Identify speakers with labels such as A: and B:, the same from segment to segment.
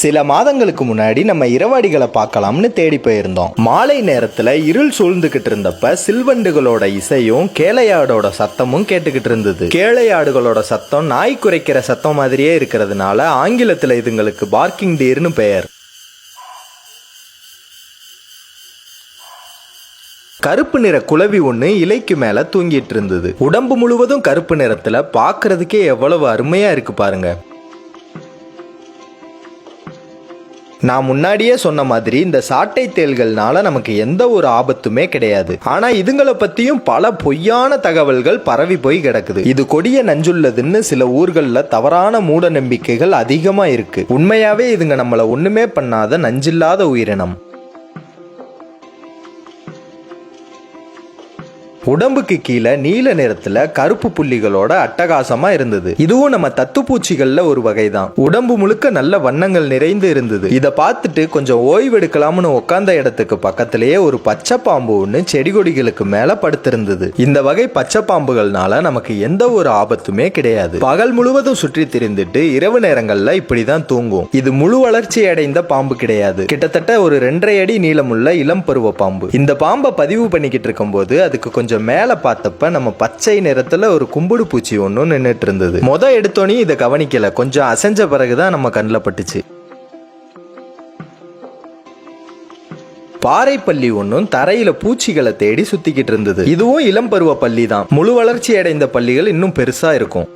A: சில மாதங்களுக்கு முன்னாடி நம்ம இரவாடிகளை பார்க்கலாம்னு தேடி போயிருந்தோம். மாலை நேரத்துல இருள் சூழ்ந்துகிட்டு இருந்தப்ப சில்வண்டுகளோட இசையும் கேளையாடோட சத்தமும் கேட்டுக்கிட்டு இருந்தது. கேளையாடுகளோட சத்தம் நாய் குறைக்கிற சத்தம் மாதிரியே இருக்கிறதுனால ஆங்கிலத்துல இதுங்களுக்கு பார்க்கிங் டீர்னு பெயர். கருப்பு நிற குளவி ஒண்ணு இலைக்கு மேல தூங்கிட்டு இருந்தது. உடம்பு முழுவதும் கருப்பு நிறத்துல பாக்குறதுக்கே எவ்வளவு அருமையா இருக்கு பாருங்க. நான் முன்னாடியே சொன்ன மாதிரி இந்த சாட்டை தேள்கள்னால நமக்கு எந்த ஒரு ஆபத்துமே கிடையாது. ஆனா இதுங்களை பத்தியும் பல பொய்யான தகவல்கள் பரவி போய் கிடக்குது. இது கொடிய நஞ்சுள்ளதுன்னு சில ஊர்கள்ல தவறான மூட நம்பிக்கைகள் அதிகமா இருக்கு. உண்மையாவே இதுங்க நம்மள ஒண்ணுமே பண்ணாத நஞ்சில்லாத உயிரினம். உடம்புக்கு கீழே நீல நிறத்துல கருப்பு புள்ளிகளோட அட்டகாசமா இருந்தது. இதுவும் நம்ம தத்துப்பூச்சிகள்ல ஒரு வகைதான். உடம்பு முழுக்க நல்ல வண்ணங்கள் நிறைந்து இருந்தது. இத பார்த்துட்டு கொஞ்சம் ஓய்வெடுக்கலாம்னு உட்கார்ந்த இடத்துக்கு பக்கத்திலேயே ஒரு பச்சை பாம்பு ஒண்ணு செடி கொடிகளுக்கு மேல படுத்திருந்தது. இந்த வகை பச்சை பாம்புகள்னால நமக்கு எந்த ஒரு ஆபத்துமே கிடையாது. பகல் முழுவதும் சுற்றி திரிந்துட்டு இரவு நேரங்கள்ல இப்படிதான் தூங்கும் இது முழு வளர்ச்சி அடைந்த பாம்பு கிடையாது. கிட்டத்தட்ட ஒரு ரெண்டரை அடி நீளமுள்ள இளம் பருவ பாம்பு. இந்த பாம்பை பதிவு பண்ணிக்கிட்டு இருக்கும் போது அதுக்கு கொஞ்சம் மேலே பார்த்தப்ப நம்ம பச்சை நிறத்தில் ஒரு கும்புடு பூச்சி ஒன்று நின்றுட்டு இருந்தது மொத எடுத்தோன்னே இதை கவனிக்கல. கொஞ்சம் அசைஞ்ச பிறகுதான் நம்ம கண்ணில் பட்டுச்சு. பாறைப்பள்ளி ஒன்றும் தரையில பூச்சிகளை தேடி சுத்திக்கிட்டு இருந்தது. இதுவும் இளம் பருவ பள்ளி தான் முழு வளர்ச்சி அடைந்த பள்ளிகள் இன்னும் பெருசா இருக்கும்.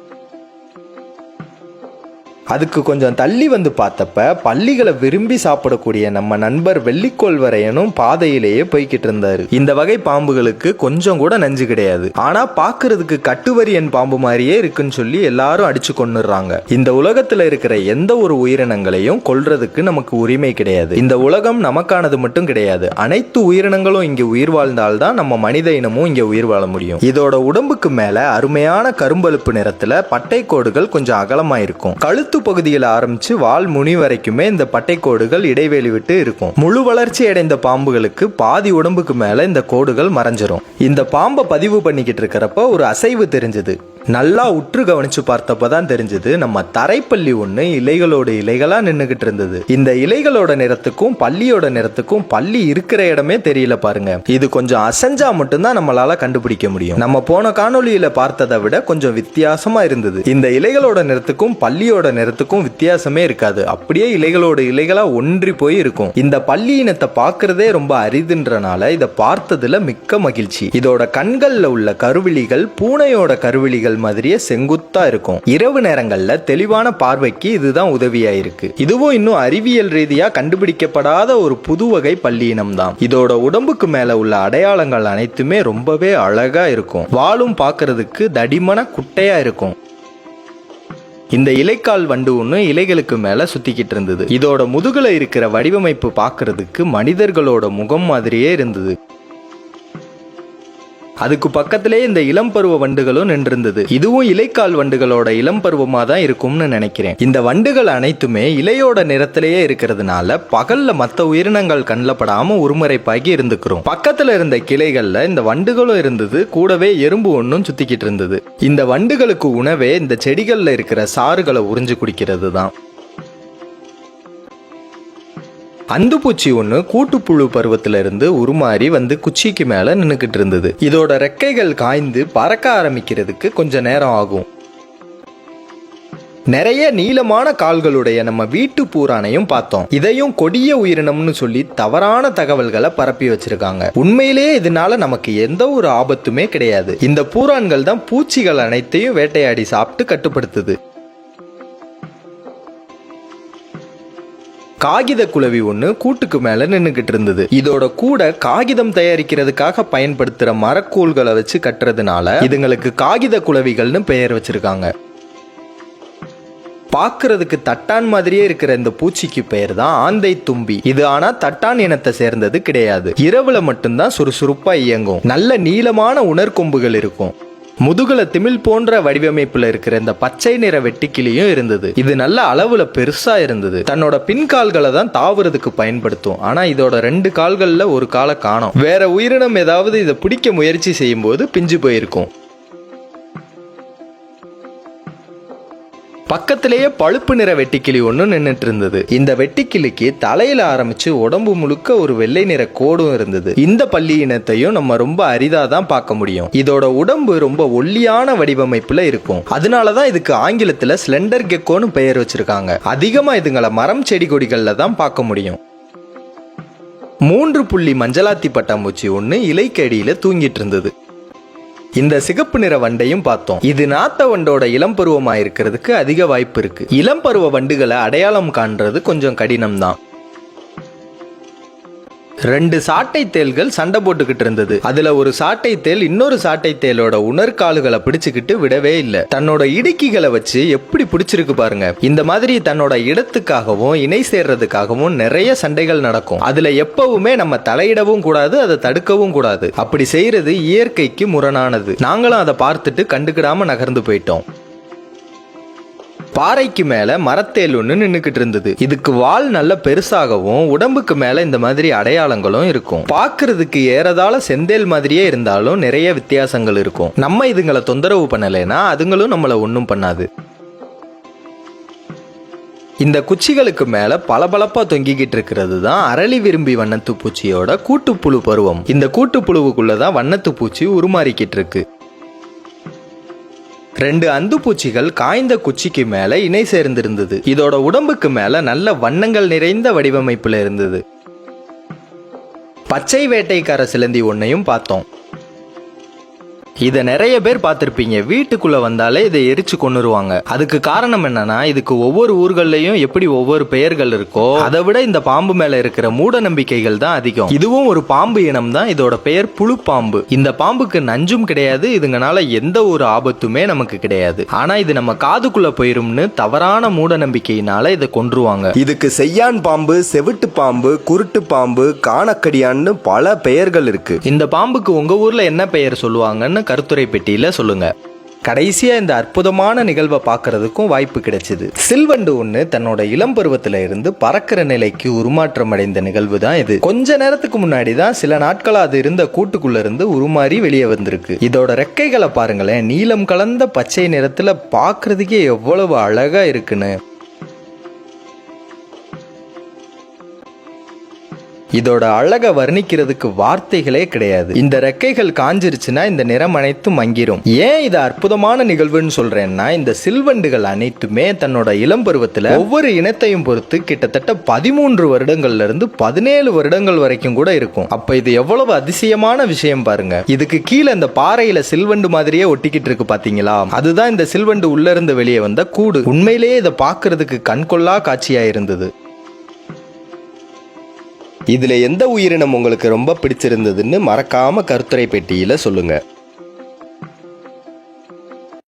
A: அதுக்கு கொஞ்சம் தள்ளி வந்து பார்த்தப்ப பள்ளிகளை விரும்பி சாப்பிடக்கூடிய நம்ம நண்பர் வெள்ளிக்கோள்வரையனும் பாதையிலேயே போய்கிட்டு இருந்தாரு. இந்த வகை பாம்புகளுக்கு கொஞ்சம் கூட நஞ்சு கிடையாது. ஆனா பாக்குறதுக்கு கட்டுவரியன் பாம்பு மாதிரியே இருக்குன்னு சொல்லி எல்லாரும் அடிச்சு கொண்டுறாங்க இந்த உலகத்துல இருக்கிற எந்த ஒரு உயிரினங்களையும் கொல்றதுக்கு நமக்கு உரிமை கிடையாது. இந்த உலகம் நமக்கானது மட்டும் கிடையாது. அனைத்து உயிரினங்களும் இங்க உயிர் வாழ்ந்தால்தான் நம்ம மனித இனமும் இங்க உயிர் வாழ முடியும். இதோட உடம்புக்கு மேல அருமையான கரும்பழுப்பு நிறத்துல பட்டை கோடுகள் கொஞ்சம் அகலமா இருக்கும் கழுத்து பகுதியில் ஆரம்பிச்சு வால் முனி வரைக்குமே இந்த பட்டை கோடுகள் இடைவெளி விட்டு இருக்கும். முழு வளர்ச்சி அடைந்த பாம்புகளுக்கு பாதி உடம்புக்கு மேல இந்த கோடுகள் மறைஞ்சிரும். இந்த பாம்பை பதிவு பண்ணிக்கிட்டு இருக்கிறப்ப ஒரு அசைவு தெரிஞ்சது. நல்லா உற்று கவனிச்சு பார்த்தப்ப தான் தெரிஞ்சது நம்ம தரைப்பள்ளி ஒண்ணு இலைகளோட இலைகளா நின்னுகிட்டு இருந்தது. இந்த இலைகளோட நிறத்துக்கும் பள்ளியோட நிறத்துக்கும் பள்ளி இருக்கிற இடமே தெரியல பாருங்க. இது கொஞ்சம் அசைஞ்சா மட்டும்தான் நம்மளால கண்டுபிடிக்க முடியும். நம்ம போன காணொலியில பார்த்ததை விட கொஞ்சம் வித்தியாசமா இருந்தது. இந்த இலைகளோட நிறத்துக்கும் பள்ளியோட நிறத்துக்கும் வித்தியாசமே இருக்காது. அப்படியே இலைகளோட இலைகளா ஒன்றி போய் இருக்கும். இந்த பள்ளி இனத்தை பார்க்கறதே ரொம்ப அரிதுன்றனால இதை பார்த்ததுல மிக்க மகிழ்ச்சி. இதோட கண்கள்ல உள்ள கருவிழிகள் பூனையோட கருவிழிகள் மாதிரியே செங்குத்தா இருக்கும். இரவு நேரங்கள்ல தெளிவான பார்வைக்கு இதுதான் உதவியா இருக்கு இதுவும் இன்னும் அறிவியல் ரீதியா கண்டுபிடிக்கப்படாத ஒரு புது வகை பள்ளி தான் இதோட உடம்புக்கு மேல உள்ள அடையாளங்கள் அனைத்துமே ரொம்பவே அழகா இருக்கும். வாலும் பாக்குறதுக்கு தடிமன குட்டையா இருக்கும். இந்த இலைக்கால் வண்டு ஒன்று இலைகளுக்கு மேல சுத்திக்கிட்டு இருந்தது. இதோட முதுகுல இருக்கிற வடிவமைப்பு பார்க்கறதுக்கு மனிதர்களோட முகம் மாதிரியே இருந்தது. அதுக்கு பக்கத்திலே இந்த இளம் பருவ வண்டுகளும் நின்றிருந்தது. இதுவும் இலைக்கால் வண்டுகளோட இளம் பருவமா தான் இருக்கும்னு நினைக்கிறேன். இந்த வண்டுகள் அனைத்துமே இலையோட நிறத்திலேயே இருக்கிறதுனால பகல்ல மற்ற உயிரினங்கள் கண்ணில் படாம உருமறைப்பாகி இருந்துக்கிறோம். பக்கத்துல இருந்த கிளைகள்ல இந்த வண்டுகளும் இருந்தது. கூடவே எறும்பு ஒன்றும் சுத்திக்கிட்டு இருந்தது. இந்த வண்டுகளுக்கு உணவே இந்த செடிகள்ல இருக்கிற சாறுகளை உறிஞ்சு குடிக்கிறது தான் அந்துப்பூச்சி ஒன்று கூட்டுப்புழு பருவத்துல இருந்து உருமாறி வந்து குச்சிக்கு மேல நின்னுக்கிட்டு இருந்தது. இதோட ரெக்கைகள் காய்ந்து பறக்க ஆரம்பிக்கிறதுக்கு கொஞ்ச நேரம் ஆகும். நிறைய நீளமான கால்களுடைய நம்ம வீட்டு பூரானையும் பார்த்தோம். இதையும் கொடிய உயிரினம்னு சொல்லி தவறான தகவல்களை பரப்பி வச்சிருக்காங்க. உண்மையிலேயே இதனால நமக்கு எந்த ஒரு ஆபத்துமே கிடையாது. இந்த பூரான்கள் தான் பூச்சிகள் அனைத்தையும் வேட்டையாடி சாப்பிட்டு கட்டுப்படுத்துது. காகித குளவி ஒன்று கூட்டுக்கு மேலே நின்றுக்கிட்டு இருந்தது. இதோட கூட காகிதம் தயாரிக்கிறதுக்காக பயன்படுத்துகிற மரக்கூல்களை வச்சு கட்டுறதுனால இதுங்களுக்கு காகித குளவிகள்னு பெயர் வச்சிருக்காங்க. பார்க்கறதுக்கு தட்டான் மாதிரியே இருக்கிற இந்த பூச்சிக்கு பெயர் தான் ஆந்தை தும்பி. இது ஆனா தட்டான் இனத்தை சேர்ந்தது கிடையாது. இரவுல மட்டும்தான் சுறுசுறுப்பா இயங்கும். நல்ல நீளமான உணர்கொம்புகள் இருக்கும். முதுகுல திமிழ் போன்ற வடிவமைப்புல இருக்கிற இந்த பச்சை நிற வெட்டிக்கிளியும் இருந்தது. இது நல்ல அளவுல பெருசா இருந்தது. தன்னோட பின்கால்களை தான் தாவுறதுக்கு பயன்படுத்தும். ஆனா இதோட ரெண்டு கால்கள்ல ஒரு காலை காணோம். வேற உயிரினம் ஏதாவது இதை பிடிக்க முயற்சி செய்யும் போது பிஞ்சு போயிருக்கும். பக்கத்திலேயே பழுப்பு நிற வெட்டிக்கிளி ஒன்று நின்றுட்டு இருந்தது இந்த வெட்டிக்கிளிக்கு தலையில ஆரம்பிச்சு உடம்பு முழுக்க ஒரு வெள்ளை நிற கோடும் இருந்தது. இந்த பள்ளி இனத்தையும் நம்ம ரொம்ப அரிதா தான் பார்க்க முடியும். இதோட உடம்பு ரொம்ப ஒல்லியான வடிவமைப்புல இருக்கும். அதனாலதான் இதுக்கு ஆங்கிலத்துல ஸ்லெண்டர் கெக்கோன்னு பெயர் வச்சிருக்காங்க. அதிகமா இதுங்களை மரம் செடி கொடிகள்ல தான் பார்க்க முடியும். மூன்று புள்ளி மஞ்சளாத்தி பட்டாம்பூச்சி ஒன்று இலைக்கடியில் தூங்கிட்டு இருந்தது இந்த சிகப்பு நிற வண்டையும் பார்த்தோம். இது நாத்த வண்டோட இளம் பருவமா இருக்கிறதுக்கு அதிக வாய்ப்பு இருக்கு. இளம் பருவ வண்டுகளை அடையாளம் காண்றது கொஞ்சம் கடினம் தான் ரெண்டு சாட்டை தேள்கள் சண்டை போட்டுக்கிட்டு இருந்தது. அதுல ஒரு சாட்டை தேல் இன்னொரு சாட்டை தேலோட உணர்காலுகளை பிடிச்சுக்கிட்டு விடவே இல்லை. தன்னோட இடுக்கிகளை வச்சு எப்படி பிடிச்சிருக்கு பாருங்க. இந்த மாதிரி தன்னோட இடத்துக்காகவும் இணை சேர்றதுக்காகவும் நிறைய சண்டைகள் நடக்கும். அதுல எப்பவுமே நம்ம தலையிடவும் கூடாது அதை தடுக்கவும் கூடாது. அப்படி செய்யறது இயற்கைக்கு முரணானது. நாங்களும் அதை பார்த்துட்டு கண்டுக்கிடாம நகர்ந்து போயிட்டோம். பாறைக்கு மேல மரத்தேல் ஒன்று நின்றுக்கிட்டு இருந்தது இதுக்கு வால் நல்ல பெருசாகவும் உடம்புக்கு மேல இந்த மாதிரி அடையாளங்களும் இருக்கும். பாக்குறதுக்கு ஏறதால செந்தேல் மாதிரியே இருந்தாலும் நிறைய வித்தியாசங்கள் இருக்கும். நம்ம இதுங்களை தொந்தரவு பண்ணலைன்னா அதுங்களும் நம்மள ஒன்றும் பண்ணாது. இந்த குச்சிகளுக்கு மேல பளபளப்பா தொங்கிக்கிட்டு இருக்கிறது தான் அரளி விரும்பி வண்ணத்து பூச்சியோட கூட்டுப்புழு பருவம். இந்த கூட்டுப்புழுவுக்குள்ளதான் வண்ணத்து பூச்சி உருமாறிக்கிட்டு இருக்கு. ரெண்டு அந்து பூச்சிகள் காய்ந்த குச்சிக்கு மேல இணை சேர்ந்திருந்தது. இதோட உடம்புக்கு மேல நல்ல வண்ணங்கள் நிறைந்த வடிவமைப்புல இருந்தது. பச்சை வேட்டைக்கார சிலந்தி ஒன்னையும் பார்த்தோம். இதை நிறைய பேர் பார்த்துருப்பீங்க. வீட்டுக்குள்ள வந்தாலே இதை எரிச்சு கொண்டுருவாங்க அதுக்கு காரணம் என்னன்னா இதுக்கு ஒவ்வொரு ஊர்கள்லயும் எப்படி ஒவ்வொரு பெயர்கள் இருக்கோ அதை விட இந்த பாம்பு மேல இருக்கிற மூட நம்பிக்கைகள் தான் அதிகம். இதுவும் ஒரு பாம்பு இனம் தான் இதோட பெயர் புழு பாம்பு இந்த பாம்புக்கு நஞ்சும் கிடையாது இதுங்கனால எந்த ஒரு ஆபத்துமே நமக்கு கிடையாது. ஆனா இது நம்ம காதுக்குள்ள போயிரும்னு தவறான மூட நம்பிக்கையினால இதை கொன்றுவாங்க.
B: இதுக்கு செய்யான் பாம்பு செவிட்டு பாம்பு குருட்டு பாம்பு காணக்கடியான்னு பல பெயர்கள் இருக்கு.
A: இந்த பாம்புக்கு உங்க ஊர்ல என்ன பெயர் சொல்லுவாங்கன்னு கருத்துரை பெட்டியில் சொல்லுங்க. கடைசியா இந்த அற்புதமான நிகழ்வை பார்க்கறதுக்கும் வாய்ப்பு கிடைச்சது. சில்வண்டு ஒன்று தன்னோட இளம் பருவத்துல இருந்து பறக்கிற நிலைக்கு உருமாற்றம் அடைந்த நிகழ்வு தான் இது. கொஞ்ச நேரத்துக்கு முன்னாடி தான் சில நாட்களா அது இருந்த கூட்டுக்குள்ள இருந்து உருமாறி வெளியே வந்திருக்கு. இதோட ரெக்கைகளை பாருங்களேன். நீலம் கலந்த பச்சை நிறத்துல பார்க்கறதுக்கே எவ்வளவு அழகா இருக்குன்னு. இதோட அழகை வர்ணிக்கிறதுக்கு வார்த்தைகளே கிடையாது. இந்த ரெக்கைகள் காஞ்சிருச்சுன்னா இந்த நிறம் அனைத்தும் மங்கிரும் ஏன் இது அற்புதமான நிகழ்வுன்னு சொல்றேன்னா இந்த சில்வண்டுகள் அனைத்துமே தன்னோட இளம் பருவத்துல ஒவ்வொரு இனத்தையும் பொறுத்து கிட்டத்தட்ட பதிமூன்று வருடங்கள்ல இருந்து பதினேழு வருடங்கள் வரைக்கும் கூட இருக்கும். அப்ப இது எவ்வளவு அதிசயமான விஷயம் பாருங்க. இதுக்கு கீழே இந்த பாறையில சில்வண்டு மாதிரியே ஒட்டிக்கிட்டு இருக்கு பாத்தீங்களா? அதுதான் இந்த சில்வண்டு உள்ள இருந்து வெளியே வந்த கூடு. உண்மையிலேயே இதை பாக்குறதுக்கு கண்கொள்ளா காட்சியா இருந்தது.
B: இதில் எந்த உயிரினம் உங்களுக்கு ரொம்ப பிடிச்சிருந்ததுன்னு மறக்காமல் கருத்துரை பெட்டியில் சொல்லுங்கள்